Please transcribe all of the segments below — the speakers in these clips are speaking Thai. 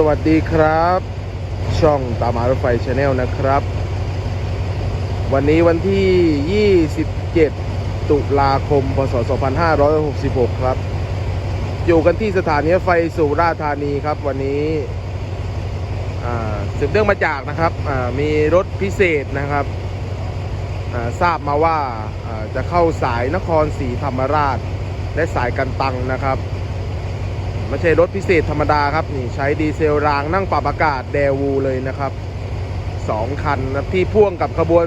สวัสดีครับ ช่องตามารถไฟชาแนลนะครับ วันนี้วันที่ 27 ตุลาคม พศ 2566 ครับ อยู่กันที่สถานีไฟสุราษฎร์ธานีครับวันนี้สืบเนื่องมาจากนะครับมีรถพิเศษนะครับทราบมาว่าอ่าจะเข้าสายนครศรีธรรมราช และสายกันตังนะครับ ไม่ใช่รถพิเศษธรรมดาครับนี่ใช้ดีเซลรางนั่งปรับอากาศเดวูเลยนะครับสองคันนะที่พ่วงกับขบวน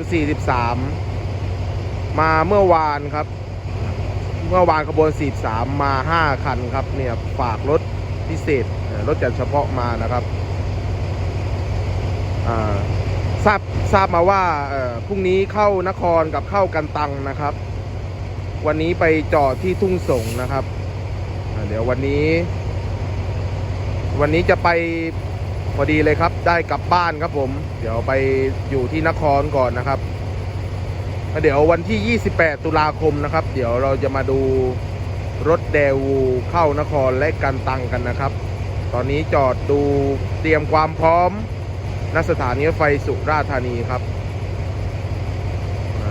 43 มาเมื่อวานครับ เมื่อวานขบวน 43 มา 5 คันครับเนี่ยฝากรถพิเศษรถจัดเฉพาะมานะครับทราบทราบมาว่าพรุ่งนี้เข้านครกับเข้ากันตังนะครับ วันนี้ไปจอดที่ทุ่งสงนะครับ เดี๋ยววันนี้ วันนี้จะไปพอดีเลยครับ ได้กลับบ้านครับผม เดี๋ยวไปอยู่ที่นครก่อนนะครับเดี๋ยววันที่ 28 ตุลาคมนะครับ เดี๋ยวเราจะมาดูรถเดวูเข้านครและกันตังกันนะครับ ตอนนี้จอดดูเตรียมความพร้อมณสถานีไฟสุราษฎร์ธานีครับ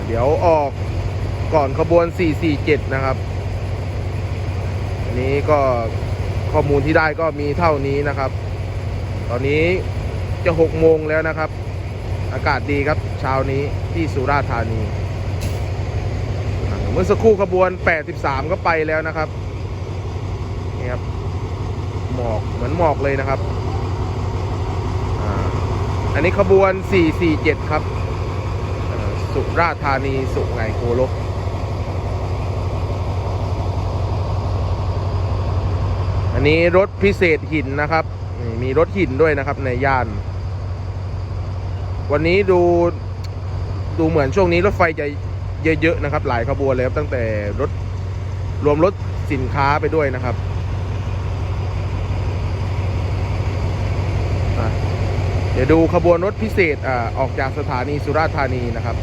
เดี๋ยวออกก่อนขบวน 447 นะครับ อันนี้ก็ ข้อมูลที่ได้ก็มีเท่านี้นะครับ ตอนนี้จะหกโมงแล้วนะครับ อากาศดีครับเช้านี้ที่สุราษฎร์ธานี เมื่อสักครู่ขบวน 83 ก็ไปแล้วนะครับนี่ครับหมอกเหมือนหมอกเลยนะครับอันนี้ขบวน 447 ครับ สุราษฎร์ธานี สุไหงโกลก อันนี้รถพิเศษหินนะครับ มีรถหินด้วยนะครับในย่าน วันนี้ดูดูเหมือนช่วงนี้รถไฟจะเยอะๆนะครับ หลายขบวนเลยครับตั้งแต่รถรวมรถสินค้าไปด้วยนะครับเดี๋ยวดูขบวนรถพิเศษอออกจากสถานีสุราษฎร์ธานีนะครับ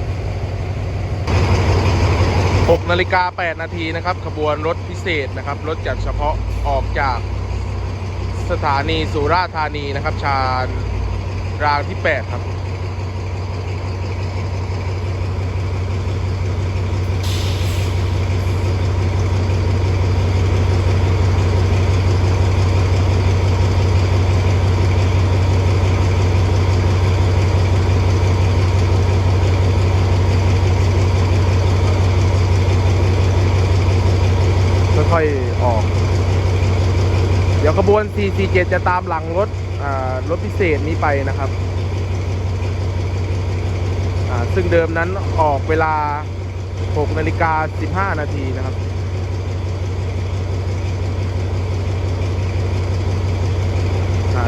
6นาฬิกา8นาทีนะครับ ขบวนรถพิเศษนะครับ รถจัดเฉพาะออกจากสถานีสุราษฎร์ธานีนะครับ ชานรางที่ 8 ครับ ค่อยออก เดี๋ยวขบวน 447 จะตามหลังรถรถพิเศษนี้ไปนะครับ ซึ่งเดิมนั้นออกเวลา 6 นาฬิกา 15 นาทีนะครับ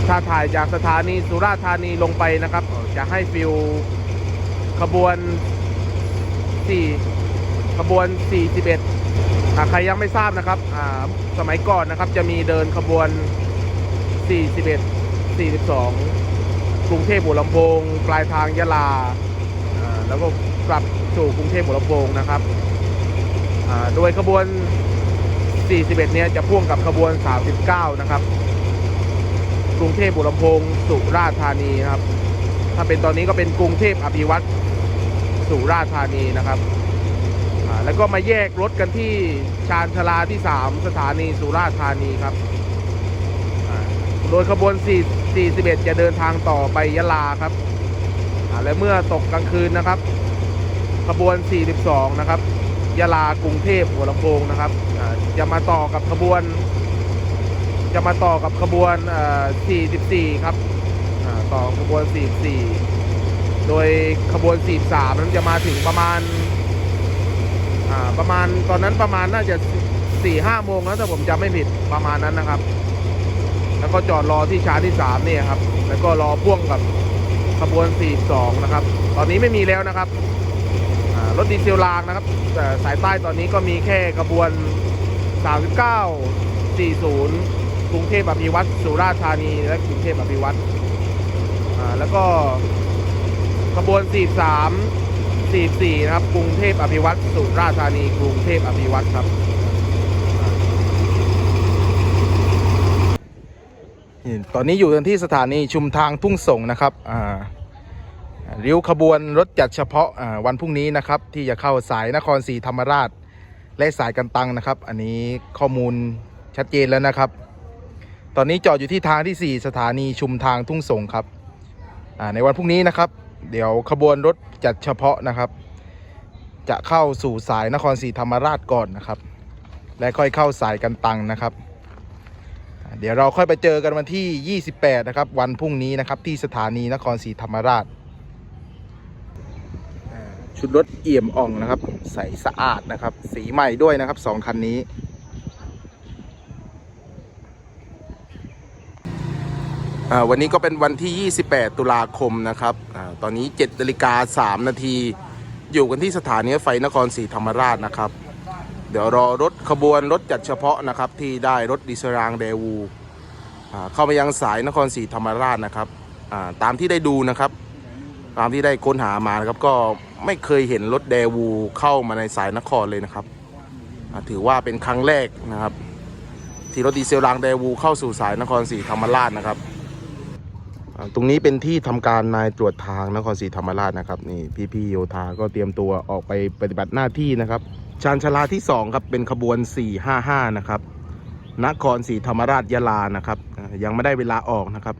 ถ้าถ่ายจากสถานีสุราษฎร์ธานีลงไปนะครับ จะให้ฟิลขบวน 4 ขบวน 41 ใครยังไม่ทราบนะครับสมัยก่อนนะครับจะมีเดินขบวน 41 42 กรุงเทพหัวลำโพง ปลายทางยะลา แล้วก็กลับสู่กรุงเทพหัวลำโพงนะครับโดยขบวน 41 เนี่ยจะพ่วงกับขบวน 39 นะครับ กรุงเทพหัวลำโพง สุราษฎร์ธานีนะครับ ถ้าเป็นตอนนี้ก็เป็นกรุงเทพอภิวัตรสุราษฎร์ธานีนะครับ แล้วก็มาแยกรถกันที่ชานชาลาที่ 3 สถานีสุราษฎร์ธานีครับ โดยขบวน4 41 จะเดินทางต่อไปยะลาครับ และเมื่อตกกลางคืนนะครับ ขบวน 42 นะครับ ยะลากรุงเทพหัวลำโพงนะครับ จะมาต่อกับขบวน จะมาต่อกับขบวน 44 ครับ ต่อขบวน 44 โดยขบวน 43 นั้นจะมาถึงประมาณ ประมาณตอนนั้นประมาณน่าจะสี่ห้าโมงแล้วถ้าผมจำไม่ผิดประมาณนั้นนะครับ แล้วก็จอดรอที่ชาร์ที่สามเนี่ยครับ แล้วก็รอพ่วงกับขบวน42นะครับ ตอนนี้ไม่มีแล้วนะครับรถดีเซลรางนะครับแต่สายใต้ตอนนี้ก็มีแค่ขบวน 39 40 กรุงเทพอภิวัตรสุราษฎร์ธานี และกรุงเทพอภิวัตรแล้วก็ขบวน 43 44 นะครับ กรุงเทพอภิวัตรสุราษฎร์ธานี กรุงเทพอภิวัตรครับ ตอนนี้อยู่กันที่สถานีชุมทางทุ่งสงนะครับอ่าริ้วขบวนรถจัดเฉพาะวันพรุ่งนี้นะครับ ที่จะเข้าสายนครศรีธรรมราช และสายกันตังนะครับ อันนี้ข้อมูลชัดเจนแล้วนะครับ ตอนนี้จอดอยู่ที่ทางที่ 4 สถานีชุมทางทุ่งสงครับในวันพรุ่งนี้นะครับ เดี๋ยวขบวนรถจัดเฉพาะนะครับ จะเข้าสู่สายนครศรีธรรมราชก่อนนะครับ และค่อยเข้าสายกันตังนะครับ เดี๋ยวเราค่อยไปเจอกันวันที่ 28 นะครับ วันพรุ่งนี้นะครับที่สถานีนครศรีธรรมราช ชุดรถเอี่ยมอ่องนะครับ ใสสะอาดนะครับ สีใหม่ด้วยนะครับสองคันนี้ อ่า วันนี้ก็เป็นวันที่ 28 ตุลาคมนะครับอตอนนี้7นาฬิกา3นาที อยู่กันที่สถานีไฟนครศรีธรรมราชนะครับ เดี๋ยวรอรถขบวนรถจัดเฉพาะนะครับ ที่ได้รถดิสรางเดวูเข้ามายังสายนครศรีธรรมราชนะครับตามที่ได้ดูนะครับ ตามที่ได้ค้นหามานะครับ ก็ไม่เคยเห็นรถเดวูเข้ามาในสายนครเลยนะครับ ถือว่าเป็นครั้งแรกนะครับ ที่รถดีเซลรางเดวูเข้าสู่สายนครศรีธรรมราชนะครับ ตรงนี้เป็นที่ทำการนายตรวจทางนครศรีธรรมราชนะครับนี่พี่ๆโยธาก็เตรียมตัวออกไปปฏิบัติหน้าที่นะครับ ชานชาลาที่ 2 ครับ เป็นขบวน 455 นะครับ นครศรีธรรมราชยะลานะครับ ยังไม่ได้เวลาออกนะครับ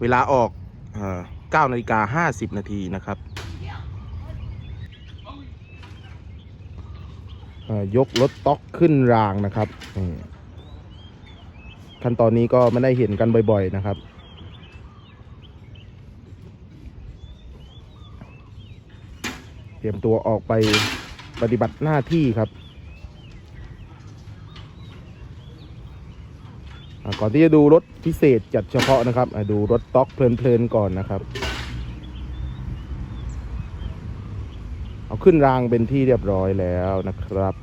เวลาออกเอ่อ9นาฬิกา50 นาทีนะครับยกรถต๊อกขึ้นรางนะครับขั้นตอนนี้ก็ไม่ได้เห็นกันบ่อย ๆ นะครับ เตรียมตัวออกไปปฏิบัติหน้าที่ครับก่อนที่จะดูรถพิเศษจัดเฉพาะนะครับอ่าดูรถต็อกเพลินๆก่อนนะครับ เอาขึ้นรางเป็นที่เรียบร้อยแล้วนะครับ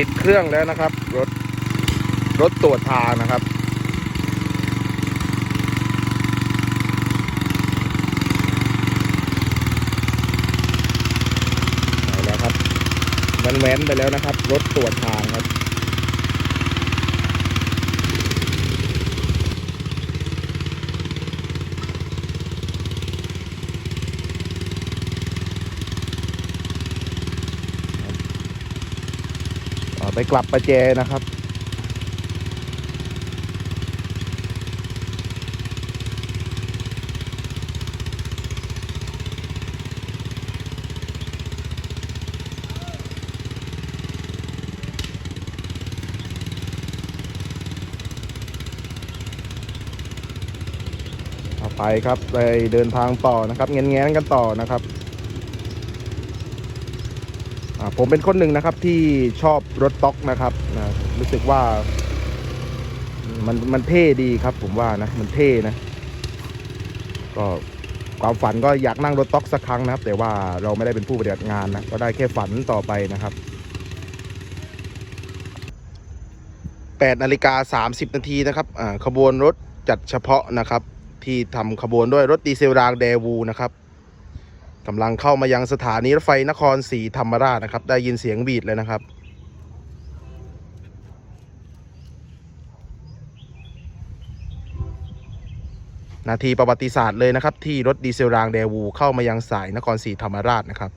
ติดเครื่องแล้วนะครับ รถรถตรวจทางนะครับ ไปแล้วครับมัน แว้นไปแล้วนะครับ รถตรวจทางครับ ไปกลับประแจนะครับ ไปครับไปเดินทางต่อนะครับเงี้ยนกันต่อนะครับผมเป็นคนหนึ่งนะครับที่ชอบรถต็อกนะครับนะรู้สึกว่า มันมันเท่ดีครับ ผมว่านะมันเท่นะ ก็ความฝันก็อยากนั่งรถต็อกสักครั้งนะครับ แต่ว่าเราไม่ได้เป็นผู้ปฏิบัติงานนะก็ได้แค่ฝันต่อไปนะครับ8นาฬิกา30นาทีนะครับอ่าขบวนรถจัดเฉพาะนะครับ ที่ทำขบวนด้วยรถดีเซลรางเดวูนะครับกำลังเข้ามายังสถานีรถไฟนครศรีธรรมราชนะครับ ได้ยินเสียงบีดเลยนะครับ นาทีประวัติศาสตร์เลยนะครับ ที่รถดีเซลรางเดวูเข้ามายังสายนครศรีธรรมราชนะครับ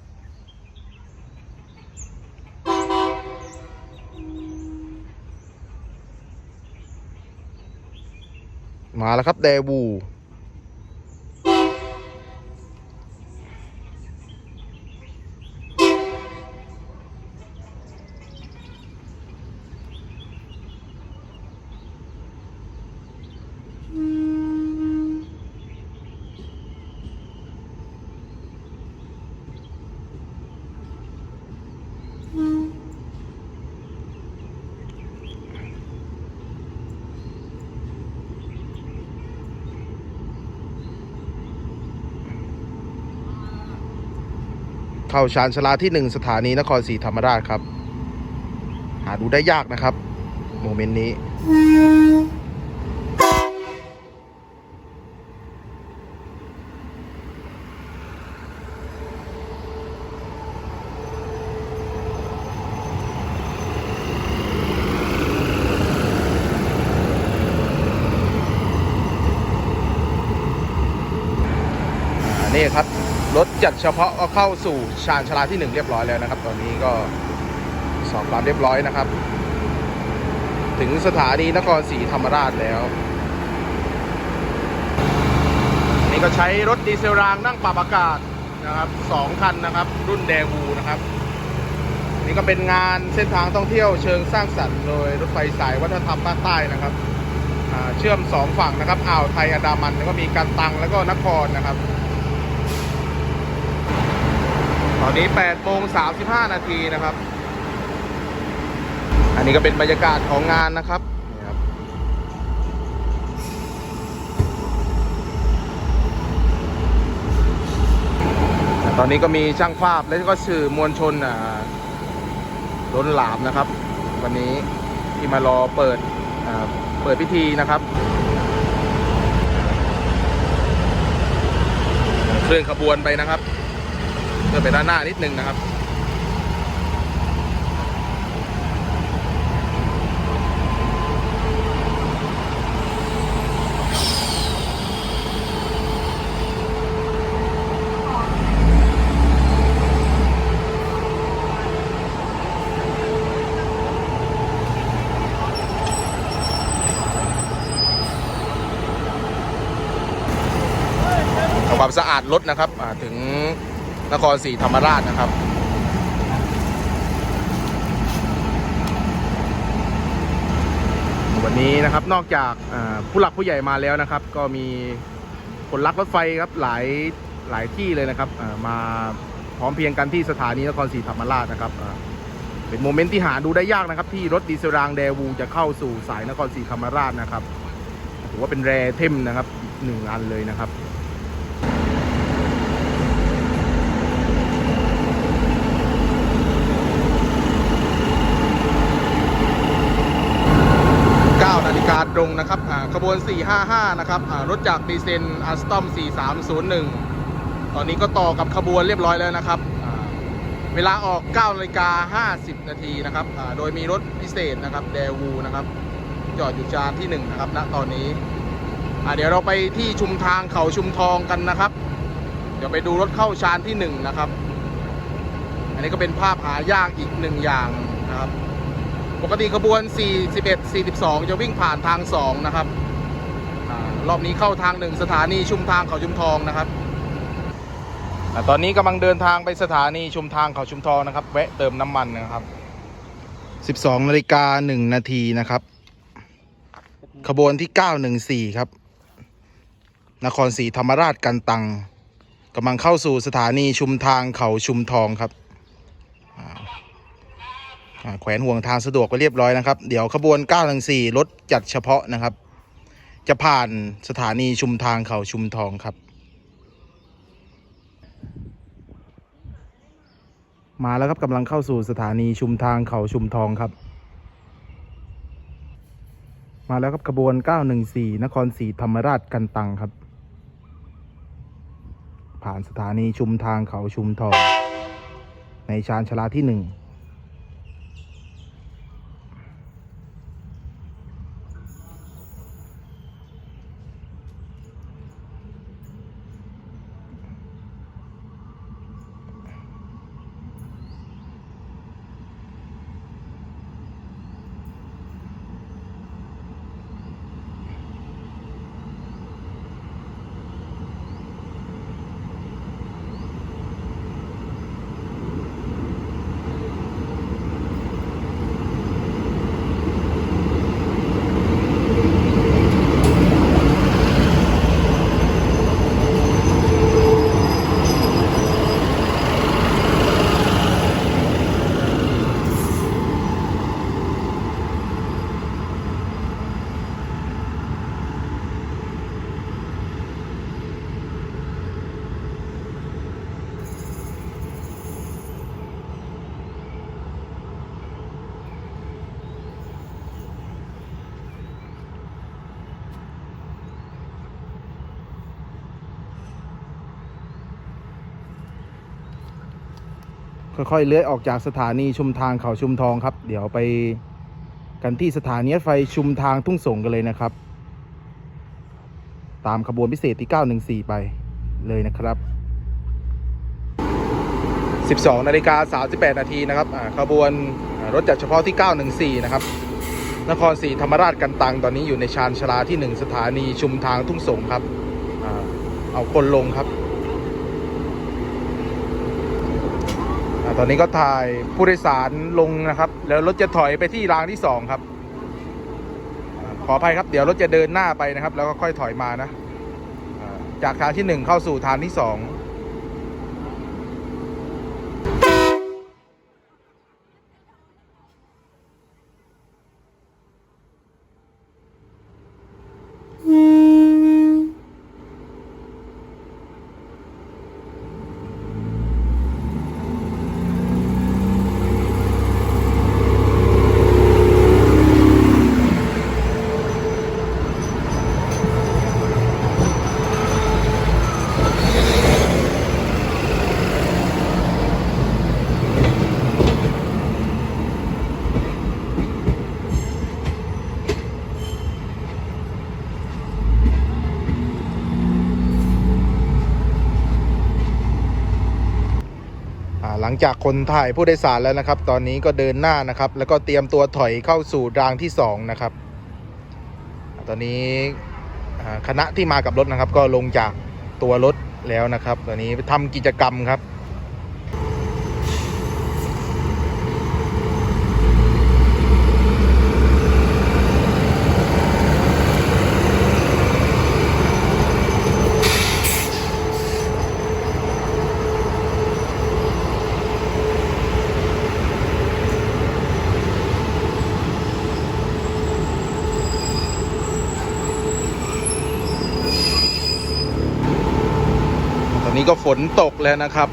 มาแล้วครับเดวู เข้าชานชาลาที่1สถานีนครศรีธรรมราชครับ หาดูได้ยากนะครับ โมเมนต์นี้ อ จัดเฉพาะก็เข้าสู่ชานชาลาที่หนึ่งเรียบร้อยแล้วนะครับ ตอนนี้ก็สอบความเรียบร้อยนะครับ ถึงสถานีนครศรีธรรมราชแล้ว นี่ก็ใช้รถดีเซลรางนั่งปรับอากาศนะครับสองคันนะครับ รุ่นแดวูนะครับ นี่ก็เป็นงานเส้นทางท่องเที่ยวเชิงสร้างสรรค์โดยรถไฟสายวัฒนธรรมภาคใต้นะครับเชื่อมสองฝั่งนะครับอ่าวไทยอันดามันแล้วก็มีกันตังแล้วก็นครนะครับ ตอนนี้8โมง35 นาทีนะครับ อันนี้ก็เป็นบรรยากาศของงานนะครับตอนนี้ก็มีช่างภาพและก็สื่อมวลชนอ่าล้นหลามนะครับ วันนี้ที่มารอเปิดอ่าเปิดพิธีนะครับเคลื่อนขบวนไปนะครับ เคลื่อนไปด้านหน้านิดนึงนะครับทำความสะอาดรถนะครับถึง นครศรีธรรมราชนะครับ วันนี้นะครับนอกจากผู้หลักผู้ใหญ่มาแล้วนะครับ ก็มีคนรักรถไฟครับหลายหลายที่เลยนะครับมาพร้อมเพรียงกันที่สถานีนครศรีธรรมราชนะครับเป็นโมเมนต์ที่หาดูได้ยากนะครับ ที่รถดีเซลรางแดวูจะเข้าสู่สายนครศรีธรรมราชนะครับถือว่าเป็นแรเทมนะครับหนึ่งอันเลยนะครับ 9นาฬิกาต รงนะครับขบวน 455 นะครับรถจากดีเซนอัสตอม 4301 ตอนนี้ก็ต่อกับขบวนเรียบร้อยแล้วนะครับ เวลาออก9นาฬิกา50 นาทีนะครับ โดยมีรถพิเศษนะครับเดวูนะครับ จอดอยู่จานที่ 1 นะครับณตอนนี้ เดี๋ยวเราไปที่ชุมทางเขาชุมทองกันนะครับ เดี๋ยวไปดูรถเข้าชานที่ 1 นะครับ อันนี้ก็เป็นภาพหายากอีกหนึ่งอย่างนะครับ ปกติขบวน 41 42 จะวิ่งผ่านทาง 2 นะครับอรอบนี้เข้าทาง 1 สถานีชุมทางเขาชุมทองนะครับอตอนนี้กำลังเดินทางไปสถานีชุมทางเขาชุมทองนะครับ แวะเติมน้ำมันนะครับ 12นาฬิกา1นาทีนะครับ ขบวนที่ 914 ครับ นครศรีธรรมราชกันตังกำลังเข้าสู่สถานีชุมทางเขาชุมทองครับ แขวนห่วงทางสะดวกไปเรียบร้อยนะครับ เดี๋ยวขบวน914รถจัดเฉพาะนะครับ จะผ่านสถานีชุมทางเขาชุมทองครับ มาแล้วครับกำลังเข้าสู่สถานีชุมทางเขาชุมทองครับ มาแล้วครับขบวน 914 นครศรีธรรมราชกันตังครับ ผ่านสถานีชุมทางเขาชุมทอง ในชานชาลาที่หนึ่ง ค่อยๆเลื้อยออกจากสถานีชุมทางเขาชุมทองครับ เดี๋ยวไปกันที่สถานีรถไฟชุมทางทุ่งสงกันเลยนะครับ ตามขบวนพิเศษที่ 914 ไปเลยนะครับ 12นาฬิกา38 นาทีนะครับอ่าขบวนรถจัดเฉพาะที่ 914 นะครับ นครศรีธรรมราชกันตังตอนนี้อยู่ในชานชาลาที่ 1 สถานีชุมทางทุ่งสงครับอเอาคนลงครับอา ตอนนี้ก็ถ่ายผู้โดยสารลงนะครับ แล้วรถจะถอยไปที่รางที่สองครับ ขออภัยครับ เดี๋ยวรถจะเดินหน้าไปนะครับ แล้วก็ค่อยถอยมานะ จากทางที่หนึ่งเข้าสู่ทางที่สองห ลังจากคนถ่ายผู้โดยสารแล้วนะครับ ตอนนี้ก็เดินหน้านะครับ แล้วก็เตรียมตัวถอยเข้าสู่รางที่2นะครับ ตอนนี้คณะที่มากับรถนะครับ ก็ลงจากตัวรถแล้วนะครับ ตอนนี้ทำกิจกรรมครับ นี้ก็ฝนตกแล้วนะครับ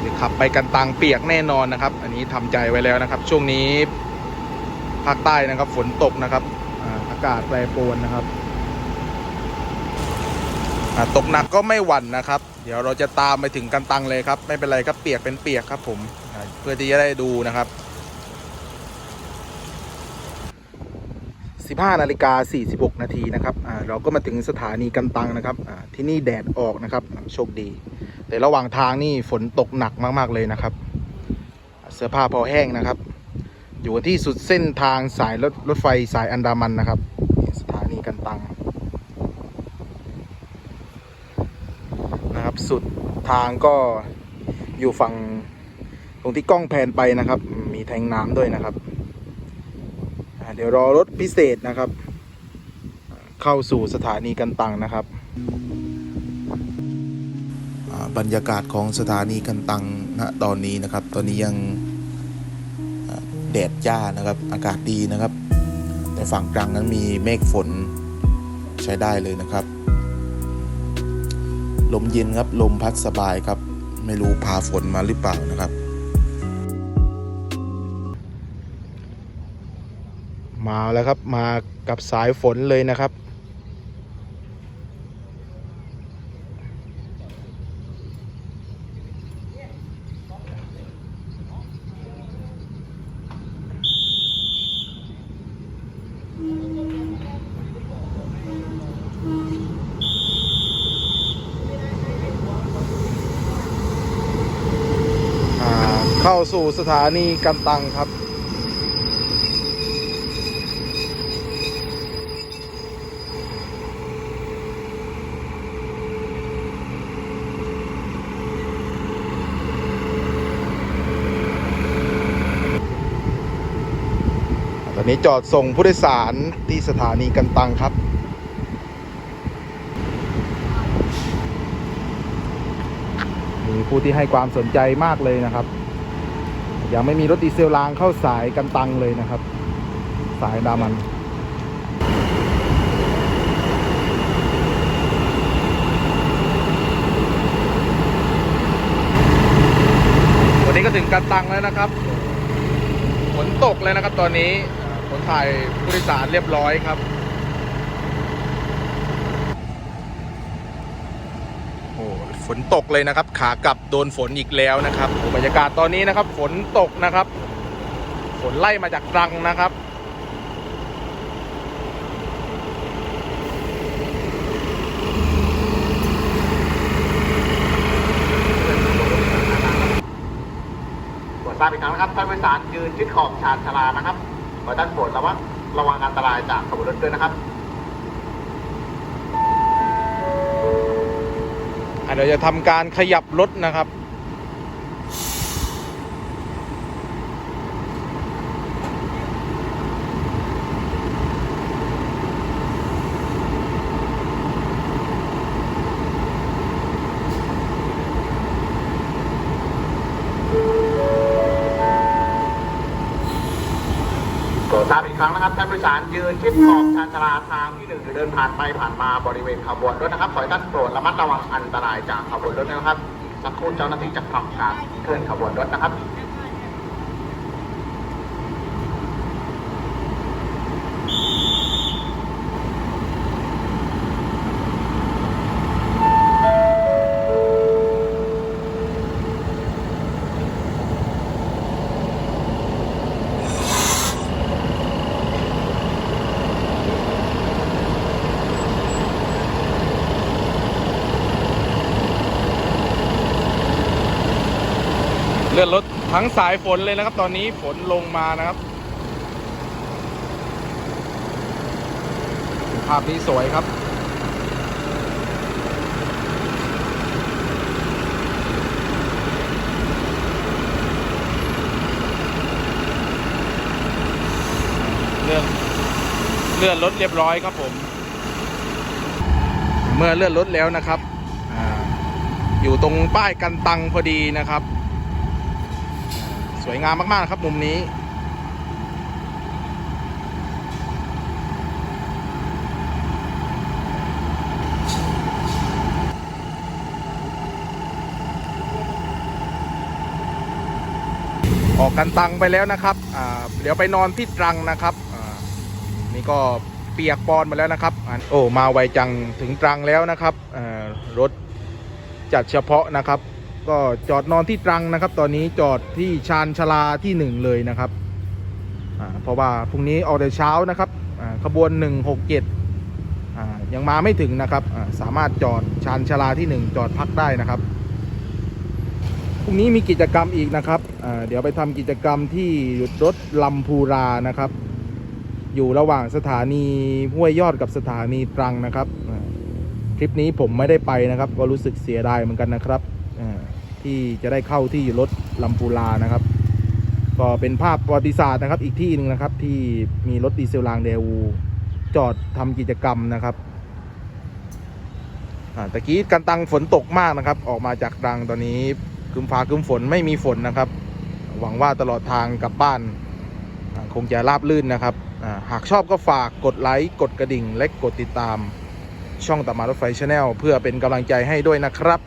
เดี๋ยวขับไปกันตังเปียกแน่นอนนะครับ อันนี้ทำใจไว้แล้วนะครับ ช่วงนี้ภาคใต้นะครับ ฝนตกนะครับอากาศแปรปรวนนะครับตกหนักก็ไม่หวั่นนะครับ เดี๋ยวเราจะตามไปถึงกันตังเลยครับ ไม่เป็นไรครับเปียกเป็นเปียกครับ ผมเพื่อที่จะได้ดูนะครับ 15นาฬิกา46นาทีนะครับเราก็มาถึงสถานีกันตังนะครับที่นี่แดดออกนะครับโชคดี แต่ระหว่างทางนี่ฝนตกหนักมากๆเลยนะครับ เสื้อผ้าพอแห้งนะครับ อยู่ที่สุดเส้นทางสายรถรถไฟสายอันดามันนะครับ สถานีกันตังนะครับสุดทางก็อยู่ฝั่งตรงที่กล้องแพนไปนะครับ มีแทงน้ำด้วยนะครับ ดี๋ยวรอรถพิเศษนะครับ เข้าสู่สถานีกันตังนะครับ บรรยากาศของสถานีกันตังณตอนนี้นะครับ ตอนนี้ยังแดดจ้านะครับ อากาศดีนะครับ แต่ฝั่งกลางนั้นมีเมฆฝนใช้ได้เลยนะครับ ลมเย็นครับ ลมพัดสบายครับ ไม่รู้พาฝนมาหรือเปล่านะครับ มาแล้วครับมากับสายฝนเลยนะครับ เข้าสู่สถานีกันตังครับ ต อนนี้จอดส่งผู้โดยสารที่สถานีกันตังครับ มีผู้ที่ให้ความสนใจมากเลยนะครับ ยังไม่มีรถดีเซลรางเข้าสายกันตังเลยนะครับ สายดามันวันนี้ก็ถึงกันตังแล้วนะครับ ฝนตกเลยนะครับตอนนี้ อ่าฝนถ่ายผู้โดยสารเรียบร้อยครับ โอ้ฝนตกเลยนะครับ ขากลับโดนฝนอีกแล้วนะครับอ้บรรยากาศตอนนี้นะครับ ฝนตกนะครับ ฝนไล่มาจากตรังนะครับทราบอีกครั้งนะครับท่านผู้โดยสารยืนชิดขอบชานชาลานะครับ ขอท่านโปรดระวังระวังอันตรายจากขบวนรถด้วยนะครับเดี๋ยวจะทำการขยับรถนะครับ โปรดทราบอีกครั้งนะครับท่านผู้โดยสารยืนชิดขอบชานชาลาทางที่หนึ่งหรือเดินผ่านไปผ่านมาบริเวณขบวนรถนะครับ ขอให้ท่านโปรดระมัดระวังอันตรายจากขบวนรถนะครับสักครู่เจ้าหน้าที่จะทำการเคลื่อนขบวนรถนะครับ ทั้งสายฝนเลยนะครับ ตอนนี้ฝนลงมานะครับ ภาพนี้สวยครับเลื่อนเลื่อนรถเรียบร้อยครับผม เมื่อเลื่อนรถแล้วนะครับออยู่ตรงป้ายกันตังพอดีนะครับ สวยงามมาก ๆ นะครับ มุมนี้ ออกกันตังไปแล้วนะครับ เดี๋ยวไปนอนที่ตรังนะครับ นี่ก็เปียกปอนมาแล้วนะครับ โอ้ มาไวจังถึงตรังแล้วนะครับรถจัดเฉพาะนะครับ ก็จอดนอนที่ตรังนะครับ ตอนนี้จอดที่ชานชลาที่หนึ่งเลยนะครับเพราะว่าพรุ่งนี้ออกแต่เช้านะครับขบวน 167ยังมาไม่ถึงนะครับสามารถจอดชานชลาที่หนึ่งจอดพักได้นะครับพรุ่งนี้มีกิจกรรมอีกนะครับเดี๋ยวไปทำกิจกรรมที่หยุดรถลำพูรานะครับ อยู่ระหว่างสถานีห้วยยอดกับสถานีตรังนะครับคลิปนี้ผมไม่ได้ไปนะครับ ก็รู้สึกเสียดายเหมือนกันนะครับ ที่จะได้เข้าที่รถลำพูรานะครับ ก็เป็นภาพประวัติศาสตร์นะครับ อีกที่หนึ่งนะครับที่มีรถดีเซลรางเดวูจอดทำกิจกรรมนะครับอ่าตะกี้กันตังฝนตกมากนะครับ ออกมาจากรังตอนนี้ครึมฟ้าครึมฝนไม่มีฝนนะครับ หวังว่าตลอดทางกลับบ้าน คงจะราบลื่นนะครับอ่าหากชอบก็ฝากกดไลค์กดกระดิ่ง และกดติดตามช่องตามารถไฟชาแนลเพื่อเป็นกำลังใจให้ด้วยนะครับ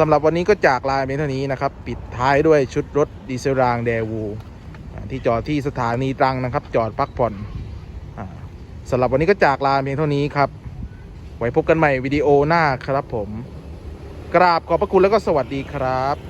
สำหรับวันนี้ก็จากลาเพียงเท่านี้นะครับ ปิดท้ายด้วยชุดรถดีเซลรางเดวูที่จอดที่สถานีตรังนะครับ จอดพักผ่อนอาสำหรับวันนี้ก็จากลาเพียงเท่านี้ครับ ไว้พบกันใหม่วิดีโอหน้าครับผม กราบขอบพระคุณแล้วก็สวัสดีครับ